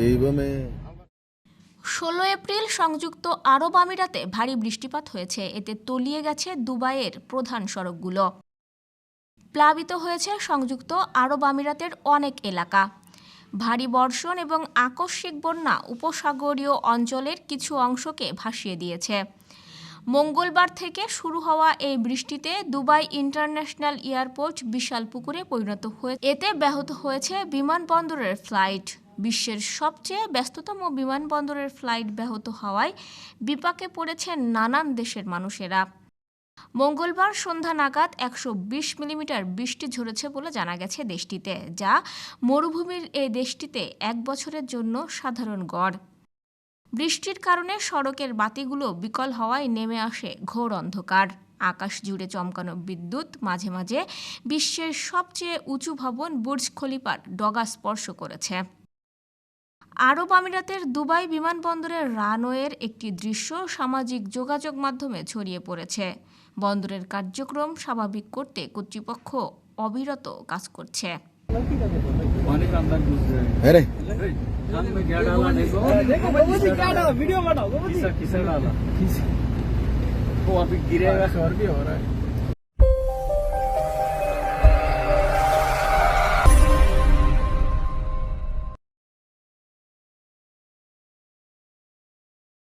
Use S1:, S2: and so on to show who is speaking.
S1: ষোল
S2: ষোলো এপ্রিল সংযুক্ত আরব আমিরাতে ভারী বৃষ্টিপাত হয়েছে। এতে তলিয়ে গেছে দুবাইয়ের প্রধান সড়কগুলো। প্লাবিত হয়েছে সংযুক্ত আরব আমিরাতের অনেক এলাকা। ভারী বর্ষণ এবং আকস্মিক বন্যা উপসাগরীয় অঞ্চলের কিছু অংশকে ভাসিয়ে দিয়েছে। মঙ্গলবার থেকে শুরু হওয়া এই বৃষ্টিতে দুবাই ইন্টারন্যাশনাল এয়ারপোর্ট বিশাল পুকুরে পরিণত হয়ে এতে ব্যাহত হয়েছে বিমানবন্দরের ফ্লাইট। বিশ্বের সবচেয়ে ব্যস্ততম বিমানবন্দরের ফ্লাইট ব্যাহত হওয়ায় বিপাকে পড়েছেন নানান দেশের মানুষেরা। মঙ্গলবার সন্ধ্যা নাগাদ একশো বিশ মিলিমিটার বৃষ্টি ঝরেছে বলে জানা গেছে দেশটিতে, যা মরুভূমির এই দেশটিতে এক বছরের জন্য সাধারণ গড়। বৃষ্টির কারণে সড়কের বাতিগুলো বিকল হওয়ায় নেমে আসে ঘোর অন্ধকার। আকাশ জুড়ে চমকানো বিদ্যুৎ, মাঝে মাঝে বিশ্বের সবচেয়ে উঁচু ভবন বুর্জ খলিফার ডগা স্পর্শ করেছে। আরব আমিরাতের দুবাই বিমানবন্দরের রানওয়ের একটি দৃশ্য সামাজিক যোগাযোগ মাধ্যমে ছড়িয়ে পড়েছে বন্দরের কার্যক্রম স্বাভাবিক করতে কর্তৃপক্ষ অবিরত কাজ করছে
S3: पानी का अंदर घुस गए
S1: अरे
S3: कान में क्या डाला देखो
S4: क्या डाला वीडियो बनाओ
S3: किसा किसा डाला वो अभी गिरेगा
S4: और भी हो रहा है